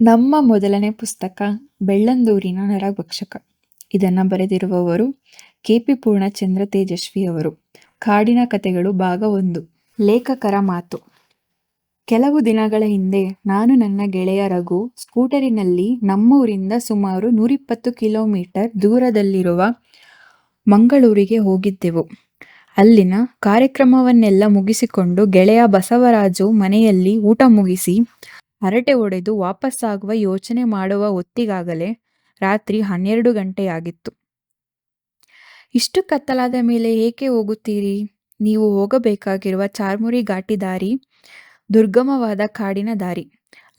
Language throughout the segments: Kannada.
ನಮ್ಮ ಮೊದಲನೇ ಪುಸ್ತಕ ಬೆಳ್ಳಂದೂರಿನ ನರಭಕ್ಷಕ. ಇದನ್ನು ಬರೆದಿರುವವರು ಕೆ ಪಿ ಪೂರ್ಣಚಂದ್ರ ತೇಜಸ್ವಿಯವರು ಕಾಡಿನ ಕಥೆಗಳು ಭಾಗ ಒಂದು. ಲೇಖಕರ ಮಾತು. ಕೆಲವು ದಿನಗಳ ಹಿಂದೆ ನಾನು ನನ್ನ ಗೆಳೆಯ ರಘು ಸ್ಕೂಟರಿನಲ್ಲಿ ನಮ್ಮೂರಿಂದ ಸುಮಾರು ನೂರಿಪ್ಪತ್ತು ಕಿಲೋಮೀಟರ್ ದೂರದಲ್ಲಿರುವ ಮಂಗಳೂರಿಗೆ ಹೋಗಿದ್ದೆವು. ಅಲ್ಲಿನ ಕಾರ್ಯಕ್ರಮವನ್ನೆಲ್ಲ ಮುಗಿಸಿಕೊಂಡು ಗೆಳೆಯ ಬಸವರಾಜು ಮನೆಯಲ್ಲಿ ಊಟ ಮುಗಿಸಿ ಹರಟೆ ಒಡೆದು ವಾಪಸ್ಸಾಗುವ ಯೋಚನೆ ಮಾಡುವ ಹೊತ್ತಿಗಾಗಲೇ ರಾತ್ರಿ ಹನ್ನೆರಡು ಗಂಟೆಯಾಗಿತ್ತು. ಇಷ್ಟು ಕತ್ತಲಾದ ಮೇಲೆ ಏಕೆ ಹೋಗುತ್ತೀರಿ? ನೀವು ಹೋಗಬೇಕಾಗಿರುವ ಚಾರ್ಮುರಿ ಘಾಟಿ ದಾರಿ, ದುರ್ಗಮವಾದ ಕಾಡಿನ ದಾರಿ.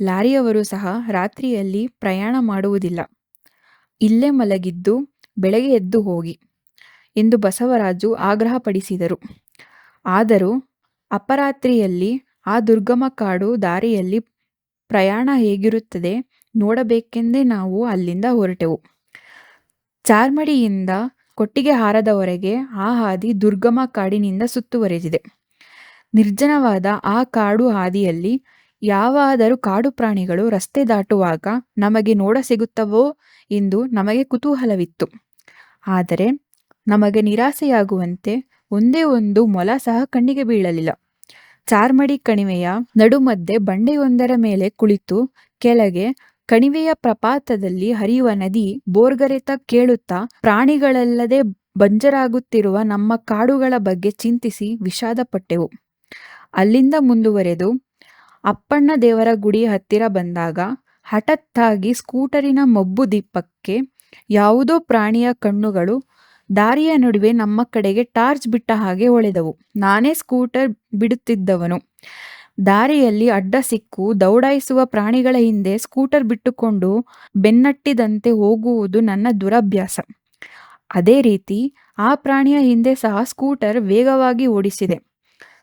ಲಾರಿಯವರು ಸಹ ರಾತ್ರಿಯಲ್ಲಿ ಪ್ರಯಾಣ ಮಾಡುವುದಿಲ್ಲ. ಇಲ್ಲೇ ಮಲಗಿದ್ದು ಬೆಳಗ್ಗೆ ಎದ್ದು ಹೋಗಿ ಎಂದು ಬಸವರಾಜು ಆಗ್ರಹಪಡಿಸಿದರು. ಆದರೂ ಅಪರಾತ್ರಿಯಲ್ಲಿ ಆ ದುರ್ಗಮ ಕಾಡು ದಾರಿಯಲ್ಲಿ ಪ್ರಯಾಣ ಹೇಗಿರುತ್ತದೆ ನೋಡಬೇಕೆಂದೇ ನಾವು ಅಲ್ಲಿಂದ ಹೊರಟೆವು. ಚಾರ್ಮಡಿಯಿಂದ ಕೊಟ್ಟಿಗೆಹಾರದವರೆಗೆ ಆ ಹಾದಿ ದುರ್ಗಮ ಕಾಡಿನಿಂದ ಸುತ್ತುವರೆದಿದೆ. ನಿರ್ಜನವಾದ ಆ ಕಾಡು ಹಾದಿಯಲ್ಲಿ ಯಾವಾದರೂ ಕಾಡು ಪ್ರಾಣಿಗಳು ರಸ್ತೆ ದಾಟುವಾಗ ನಮಗೆ ನೋಡ ಸಿಗುತ್ತವೋ ಎಂದು ನಮಗೆ ಕುತೂಹಲವಿತ್ತು. ಆದರೆ ನಮಗೆ ನಿರಾಸೆಯಾಗುವಂತೆ ಒಂದೇ ಒಂದು ಮೊಲ ಸಹ ಕಣ್ಣಿಗೆ ಬೀಳಲಿಲ್ಲ. ಚಾರ್ಮಡಿ ಕಣಿವೆಯ ನಡುಮಧ್ಯೆ ಬಂಡೆಯೊಂದರ ಮೇಲೆ ಕುಳಿತು ಕೆಳಗೆ ಕಣಿವೆಯ ಪ್ರಪಾತದಲ್ಲಿ ಹರಿಯುವ ನದಿ ಬೋರ್ಗರೆತ ಕೇಳುತ್ತಾ ಪ್ರಾಣಿಗಳಲ್ಲದೆ ಬಂಜರಾಗುತ್ತಿರುವ ನಮ್ಮ ಕಾಡುಗಳ ಬಗ್ಗೆ ಚಿಂತಿಸಿ ವಿಷಾದಪಟ್ಟೆವು. ಅಲ್ಲಿಂದ ಮುಂದುವರೆದು ಅಪ್ಪಣ್ಣ ದೇವರ ಗುಡಿ ಹತ್ತಿರ ಬಂದಾಗ ಹಠತ್ತಾಗಿ ಸ್ಕೂಟರಿನ ಮಬ್ಬು ದೀಪಕ್ಕೆ ಯಾವುದೋ ಪ್ರಾಣಿಯ ಕಣ್ಣುಗಳು ದಾರಿಯ ನಡುವೆ ನಮ್ಮ ಕಡೆಗೆ ಟಾರ್ಚ್ ಬಿಟ್ಟ ಹಾಗೆ ಹೊಳೆದವು. ನಾನೇ ಸ್ಕೂಟರ್ ಬಿಡುತ್ತಿದ್ದವನು. ದಾರಿಯಲ್ಲಿ ಅಡ್ಡ ಸಿಕ್ಕು, ದೌಡಾಯಿಸುವ ಪ್ರಾಣಿಗಳ ಹಿಂದೆ ಸ್ಕೂಟರ್ ಬಿಟ್ಟುಕೊಂಡು ಬೆನ್ನಟ್ಟಿದಂತೆ ಹೋಗುವುದು ನನ್ನ ದುರಭ್ಯಾಸ. ಅದೇ ರೀತಿ, ಆ ಪ್ರಾಣಿಯ ಹಿಂದೆ ಸಹ ಸ್ಕೂಟರ್ ವೇಗವಾಗಿ ಓಡಿಸಿದೆ.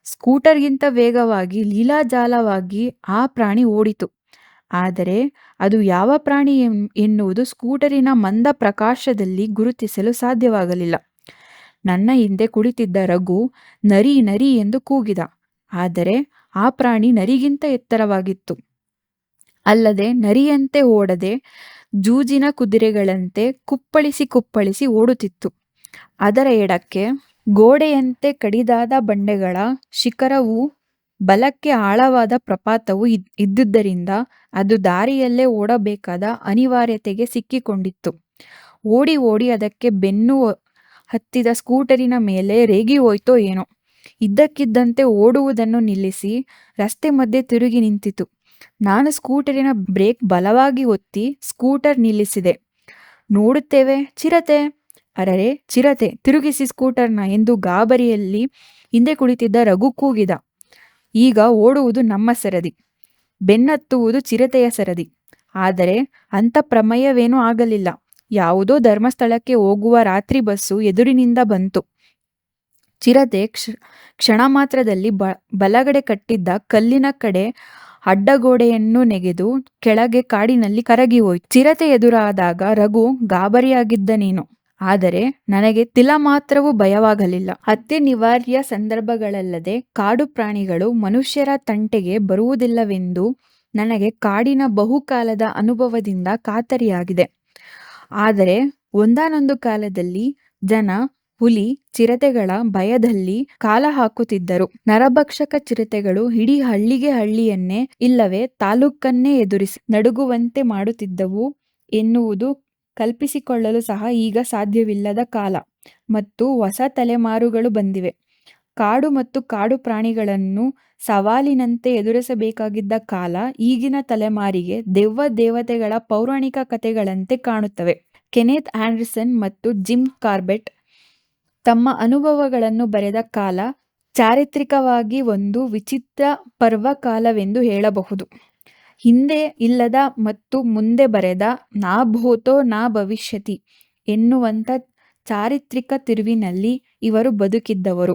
ಸ್ಕೂಟರ್ಗಿಂತ ವೇಗವಾಗಿ, ಲೀಲಾಜಾಲವಾಗಿ ಆ ಪ್ರಾಣಿ ಓಡಿತು. ಆದರೆ ಅದು ಯಾವ ಪ್ರಾಣಿ ಎನ್ನುವುದು ಸ್ಕೂಟರಿನ ಮಂದ ಪ್ರಕಾಶದಲ್ಲಿ ಗುರುತಿಸಲು ಸಾಧ್ಯವಾಗಲಿಲ್ಲ. ನನ್ನ ಹಿಂದೆ ಕುಳಿತಿದ್ದ ರಘು ನರಿ ನರಿ ಎಂದು ಕೂಗಿದ. ಆದರೆ ಆ ಪ್ರಾಣಿ ನರಿಗಿಂತ ಎತ್ತರವಾಗಿತ್ತು. ಅಲ್ಲದೆ ನರಿಯಂತೆ ಓಡದೆ ಜೂಜಿನ ಕುದುರೆಗಳಂತೆ ಕುಪ್ಪಳಿಸಿ ಕುಪ್ಪಳಿಸಿ ಓಡುತ್ತಿತ್ತು. ಅದರ ಎಡಕ್ಕೆ ಗೋಡೆಯಂತೆ ಕಡಿದಾದ ಬಂಡೆಗಳ ಶಿಖರವೂ ಬಲಕ್ಕೆ ಆಳವಾದ ಪ್ರಪಾತವು ಇದ್ದುದರಿಂದ ಅದು ದಾರಿಯಲ್ಲೇ ಓಡಬೇಕಾದ ಅನಿವಾರ್ಯತೆಗೆ ಸಿಕ್ಕಿಕೊಂಡಿತ್ತು. ಓಡಿ ಓಡಿ ಅದಕ್ಕೆ ಬೆನ್ನು ಹತ್ತಿದ ಸ್ಕೂಟರಿನ ಮೇಲೆ ರೇಗಿ ಹೋಯ್ತೋ ಏನೋ. ಇದ್ದಕ್ಕಿದ್ದಂತೆ ಓಡುವುದನ್ನು ನಿಲ್ಲಿಸಿ ರಸ್ತೆ ಮಧ್ಯೆ ತಿರುಗಿ ನಿಂತಿತು. ನಾನು ಸ್ಕೂಟರಿನ ಬ್ರೇಕ್ ಬಲವಾಗಿ ಒತ್ತಿ ಸ್ಕೂಟರ್ ನಿಲ್ಲಿಸಿದೆ. ನೋಡುತ್ತೇವೆ, ಚಿರತೆ. ಅರರೆ, ಚಿರತೆ. ತಿರುಗಿಸಿ ಸ್ಕೂಟರ್ನ ಎಂದು ಗಾಬರಿಯಲ್ಲಿ ಹಿಂದೆ ಕುಳಿತಿದ್ದ ರಘು ಕೂಗಿದ. ಈಗ ಓಡುವುದು ನಮ್ಮ ಸರದಿ. ಬೆನ್ನತ್ತುವುದು ಚಿರತೆಯ ಸರದಿ. ಆದರೆ ಅಂಥ ಪ್ರಮೇಯವೇನೂ ಆಗಲಿಲ್ಲ. ಯಾವುದೋ ಧರ್ಮಸ್ಥಳಕ್ಕೆ ಹೋಗುವ ರಾತ್ರಿ ಬಸ್ಸು ಎದುರಿನಿಂದ ಬಂತು. ಚಿರತೆ ಕ್ಷ, ಕ್ಷಣ ಮಾತ್ರದಲ್ಲಿ ಬ, ಬಲಗಡೆ ಕಟ್ಟಿದ್ದ ಕಲ್ಲಿನ ಕಡೆ ಅಡ್ಡಗೋಡೆಯನ್ನು ನೆಗೆದು ಕೆಳಗೆ ಕಾಡಿನಲ್ಲಿ ಕರಗಿ ಹೋಯ್ತು. ಚಿರತೆ ಎದುರಾದಾಗ ರಘು ಗಾಬರಿಯಾಗಿದ್ದನೇನು ಆದರೆ ನನಗೆ ತಿಲ ಮಾತ್ರವೂ ಭಯವಾಗಲಿಲ್ಲ. ಅತ್ಯನಿವಾರ್ಯ ಸಂದರ್ಭಗಳಲ್ಲದೆ ಕಾಡು ಪ್ರಾಣಿಗಳು ಮನುಷ್ಯರ ತಂಟೆಗೆ ಬರುವುದಿಲ್ಲವೆಂದು ನನಗೆ ಕಾಡಿನ ಬಹುಕಾಲದ ಅನುಭವದಿಂದ ಖಾತರಿಯಾಗಿದೆ. ಆದರೆ ಒಂದಾನೊಂದು ಕಾಲದಲ್ಲಿ ಜನ, ಹುಲಿ, ಚಿರತೆಗಳ ಭಯದಲ್ಲಿ ಕಾಲ ಹಾಕುತ್ತಿದ್ದರು. ನರಭಕ್ಷಕ ಚಿರತೆಗಳು ಇಡೀ ಹಳ್ಳಿಗೆ ಹಳ್ಳಿಯನ್ನೇ, ಇಲ್ಲವೇ ತಾಲೂಕನ್ನೇ ಎದುರಿಸಿ ನಡುಗುವಂತೆ ಮಾಡುತ್ತಿದ್ದವು ಎನ್ನುವುದು ಕಲ್ಪಿಸಿಕೊಳ್ಳಲು ಸಹ ಈಗ ಸಾಧ್ಯವಿಲ್ಲದ ಕಾಲ ಮತ್ತು ಹೊಸ ತಲೆಮಾರುಗಳು ಬಂದಿವೆ. ಕಾಡು ಮತ್ತು ಕಾಡು ಪ್ರಾಣಿಗಳನ್ನು ಸವಾಲಿನಂತೆ ಎದುರಿಸಬೇಕಾಗಿದ್ದ ಕಾಲ ಈಗಿನ ತಲೆಮಾರಿಗೆ ದೆವ್ವ ದೇವತೆಗಳ ಪೌರಾಣಿಕ ಕಥೆಗಳಂತೆ ಕಾಣುತ್ತವೆ. ಕೆನೆತ್ ಆಂಡರ್ಸನ್ ಮತ್ತು ಜಿಮ್ ಕಾರ್ಬೆಟ್ ತಮ್ಮ ಅನುಭವಗಳನ್ನು ಬರೆದ ಕಾಲ ಚಾರಿತ್ರಿಕವಾಗಿ ಒಂದು ವಿಚಿತ್ರ ಪರ್ವಕಾಲವೆಂದು ಹೇಳಬಹುದು. ಹಿಂದೆ ಇಲ್ಲದ ಮತ್ತು ಮುಂದೆ ಬರೆದ ನಾ ಭೂತೋ ನಾ ಭವಿಷ್ಯತಿ ಎನ್ನುವಂಥ ಚಾರಿತ್ರಿಕ ತಿರುವಿನಲ್ಲಿ ಇವರು ಬದುಕಿದ್ದವರು.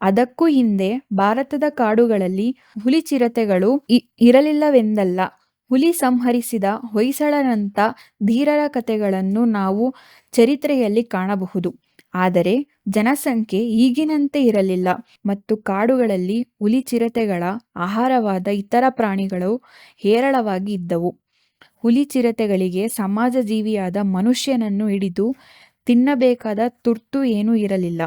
ಅದಕ್ಕೂ ಹಿಂದೆ ಭಾರತದ ಕಾಡುಗಳಲ್ಲಿ ಹುಲಿ ಚಿರತೆಗಳು ಇರಲಿಲ್ಲವೆಂದಲ್ಲ. ಹುಲಿ ಸಂಹರಿಸಿದ ಹೊಯ್ಸಳನಂಥ ಧೀರರ ಕಥೆಗಳನ್ನು ನಾವು ಚರಿತ್ರೆಯಲ್ಲಿ ಕಾಣಬಹುದು. ಆದರೆ ಜನಸಂಖ್ಯೆ ಈಗಿನಂತೆ ಇರಲಿಲ್ಲ ಮತ್ತು ಕಾಡುಗಳಲ್ಲಿ ಹುಲಿ ಚಿರತೆಗಳ, ಆಹಾರವಾದ ಇತರ ಪ್ರಾಣಿಗಳು ಹೇರಳವಾಗಿ ಇದ್ದವು ಹುಲಿ-ಚಿರತೆಗಳಿಗೆ ಸಮಾಜಜೀವಿಯಾದ ಮನುಷ್ಯನನ್ನು ಹಿಡಿದು ತಿನ್ನಬೇಕಾದ ತುರ್ತು ಏನೂ ಇರಲಿಲ್ಲ.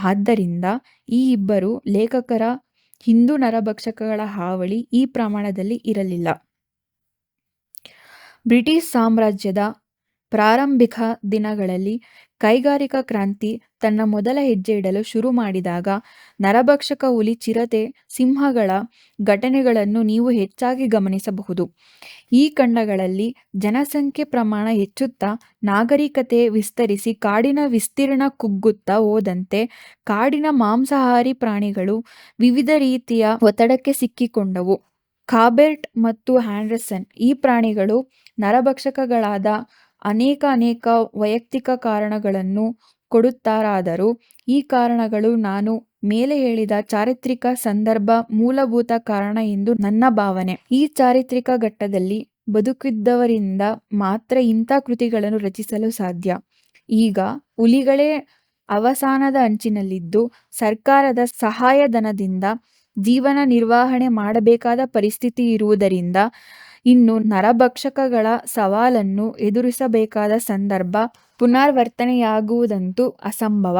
ಆದ್ದರಿಂದ ಈ ಇಬ್ಬರು ಲೇಖಕರ, ಹಿಂದೂ ನರಭಕ್ಷಕಗಳ ಹಾವಳಿ ಈ ಪ್ರಮಾಣದಲ್ಲಿ ಇರಲಿಲ್ಲ. ಬ್ರಿಟಿಷ್ ಸಾಮ್ರಾಜ್ಯದ ಪ್ರಾರಂಭಿಕ ದಿನಗಳಲ್ಲಿ ಕೈಗಾರಿಕಾ ಕ್ರಾಂತಿ ತನ್ನ ಮೊದಲ ಹೆಜ್ಜೆ ಇಡಲು ಶುರು ಮಾಡಿದಾಗ ನರಭಕ್ಷಕ ಹುಲಿ, ಚಿರತೆ, ಸಿಂಹಗಳ ಘಟನೆಗಳನ್ನು ನೀವು ಹೆಚ್ಚಾಗಿ ಗಮನಿಸಬಹುದು. ಈ ಖಂಡಗಳಲ್ಲಿ ಜನಸಂಖ್ಯೆ ಪ್ರಮಾಣ ಹೆಚ್ಚುತ್ತಾ, ನಾಗರಿಕತೆ ವಿಸ್ತರಿಸಿ ಕಾಡಿನ ವಿಸ್ತೀರ್ಣ ಕುಗ್ಗುತ್ತಾ ಹೋದಂತೆ ಕಾಡಿನ ಮಾಂಸಾಹಾರಿ ಪ್ರಾಣಿಗಳು ವಿವಿಧ ರೀತಿಯ ಒತ್ತಡಕ್ಕೆ ಸಿಕ್ಕಿಕೊಂಡವು. ಕಾಬೆರ್ಟ್ ಮತ್ತು ಹ್ಯಾಂಡ್ರಸನ್ ಈ ಪ್ರಾಣಿಗಳು ನರಭಕ್ಷಕಗಳಾದ ಅನೇಕಾನೇಕ ವೈಯಕ್ತಿಕ ಕಾರಣಗಳನ್ನು ಕೊಡುತ್ತಾರಾದರೂ ಈ ಕಾರಣಗಳು ನಾನು ಮೇಲೆ ಹೇಳಿದ ಚಾರಿತ್ರಿಕ ಸಂದರ್ಭ ಮೂಲಭೂತ ಕಾರಣ ಎಂದು ನನ್ನ ಭಾವನೆ. ಈ ಚಾರಿತ್ರಿಕ ಘಟ್ಟದಲ್ಲಿ ಬದುಕಿದ್ದವರಿಂದ ಮಾತ್ರ ಇಂಥ ಕೃತಿಗಳನ್ನು ರಚಿಸಲು ಸಾಧ್ಯ. ಈಗ ಹುಲಿಗಳೇ ಅವಸಾನದ ಅಂಚಿನಲ್ಲಿದ್ದು ಸರ್ಕಾರದ ಸಹಾಯಧನದಿಂದ ಜೀವನ ನಿರ್ವಹಣೆ ಮಾಡಬೇಕಾದ ಪರಿಸ್ಥಿತಿಯಿರುವುದರಿಂದ ಇನ್ನು ನರಭಕ್ಷಕಗಳ ಸವಾಲನ್ನು ಎದುರಿಸಬೇಕಾದ ಸಂದರ್ಭ ಪುನರ್ವರ್ತನೆಯಾಗುವುದಂತೂ ಅಸಂಭವ.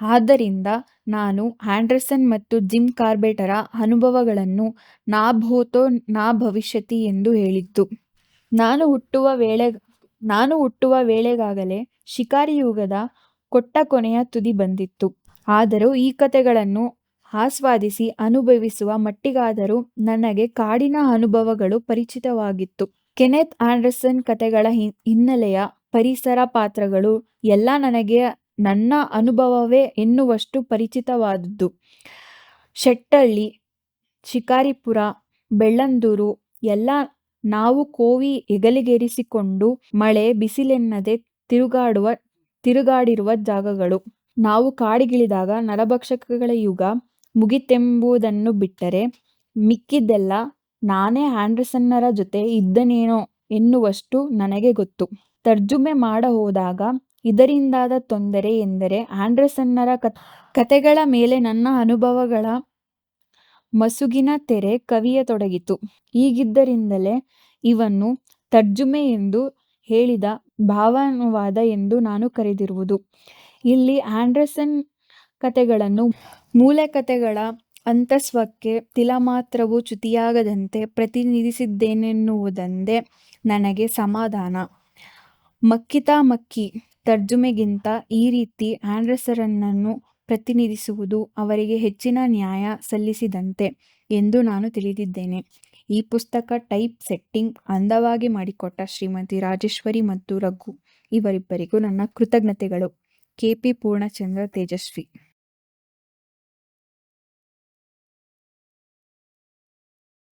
ಆದ್ದರಿಂದ ನಾನು ಆಂಡರ್ಸನ್ ಮತ್ತು ಜಿಮ್ ಕಾರ್ಬೆಟರ ಅನುಭವಗಳನ್ನು ನಾ ಭೂತೋ ನಾ ಭವಿಷ್ಯತಿ ಎಂದು ಹೇಳಿದ್ದು. ನಾನು ಹುಟ್ಟುವ ವೇಳೆ, ನಾನು ಹುಟ್ಟುವ ವೇಳೆಗಾಗಲೇ ಶಿಕಾರಿಯುಗದ ಕೊಟ್ಟಕೊನೆಯ ತುದಿ ಬಂದಿತ್ತು. ಆದರೂ ಈ ಕಥೆಗಳನ್ನು ಆಸ್ವಾದಿಸಿ ಅನುಭವಿಸುವ ಮಟ್ಟಿಗಾದರೂ ನನಗೆ ಕಾಡಿನ ಅನುಭವಗಳು ಪರಿಚಿತವಾಗಿತ್ತು. ಕೆನೆತ್ ಆಂಡರ್ಸನ್ ಕಥೆಗಳ ಹಿನ್ನೆಲೆಯ ಪರಿಸರ, ಪಾತ್ರಗಳು ಎಲ್ಲ ನನಗೆ ನನ್ನ ಅನುಭವವೇ ಎನ್ನುವಷ್ಟು ಪರಿಚಿತವಾದದ್ದು ಶೆಟ್ಟಳ್ಳಿ, ಶಿಕಾರಿಪುರ, ಬೆಳ್ಳಂದೂರು ಎಲ್ಲ ನಾವು ಕೋವಿ ಹೆಗಲಿಗೇರಿಸಿಕೊಂಡು ಮಳೆ ಬಿಸಿಲೆನ್ನದೆ ತಿರುಗಾಡುವ ತಿರುಗಾಡಿರುವ ಜಾಗಗಳು. ನಾವು ಕಾಡಿಗಿಳಿದಾಗ ನರಭಕ್ಷಕಗಳ ಯುಗ ಮುಗಿತೆಂಬುದನ್ನು ಬಿಟ್ಟರೆ, ಮಿಕ್ಕಿದ್ದೆಲ್ಲ ನಾನೇ ಆ್ಯಂಡ್ರಸನ್ನರ ಜೊತೆ ಇದ್ದನೇನೋ ಎನ್ನುವಷ್ಟು ನನಗೆ ಗೊತ್ತು. ತರ್ಜುಮೆ ಮಾಡಹೋದಾಗ ಇದರಿಂದಾದ ತೊಂದರೆ ಎಂದರೆ ಆ್ಯಂಡ್ರಸನ್ನರ ಕಥೆಗಳ ಮೇಲೆ ನನ್ನ ಅನುಭವಗಳ ಮಸುಗಿನ ತೆರೆ ಕವಿಯ ತೊಡಗಿತು ಹೀಗಿದ್ದರಿಂದಲೇ ಇವನ್ನು ತರ್ಜುಮೆ ಎಂದು ಹೇಳಿದ ಭಾವಾನುವಾದ ಎಂದು ನಾನು ಕರೆದಿರುವುದು. ಇಲ್ಲಿ ಆ್ಯಂಡ್ರಸನ್ ಕಥೆಗಳನ್ನು ಮೂಲಕಥೆಗಳ ಅಂತಸ್ವಕ್ಕೆ ತಿಲಮಾತ್ರವು ಚ್ಯುತಿಯಾಗದಂತೆ ಪ್ರತಿನಿಧಿಸಿದ್ದೇನೆನ್ನುವುದೊಂದೇ ನನಗೆ ಸಮಾಧಾನ. ಮಕ್ಕಿತಾ ಮಕ್ಕಿ ತರ್ಜುಮೆಗಿಂತ ಈ ರೀತಿ ಆಂಡ್ರಸರನ್ನನ್ನು ಪ್ರತಿನಿಧಿಸುವುದು ಅವರಿಗೆ ಹೆಚ್ಚಿನ ನ್ಯಾಯ ಸಲ್ಲಿಸಿದಂತೆ ಎಂದು ನಾನು ತಿಳಿದಿದ್ದೇನೆ. ಈ ಪುಸ್ತಕ ಟೈಪ್ ಸೆಟ್ಟಿಂಗ್ ಅಂದವಾಗಿ ಮಾಡಿಕೊಟ್ಟ ಶ್ರೀಮತಿ ರಾಜೇಶ್ವರಿ ಮತ್ತು ರಘು ಇವರಿಬ್ಬರಿಗೂ ನನ್ನ ಕೃತಜ್ಞತೆಗಳು. ಕೆ. ಪಿ. ಪೂರ್ಣಚಂದ್ರ ತೇಜಸ್ವಿ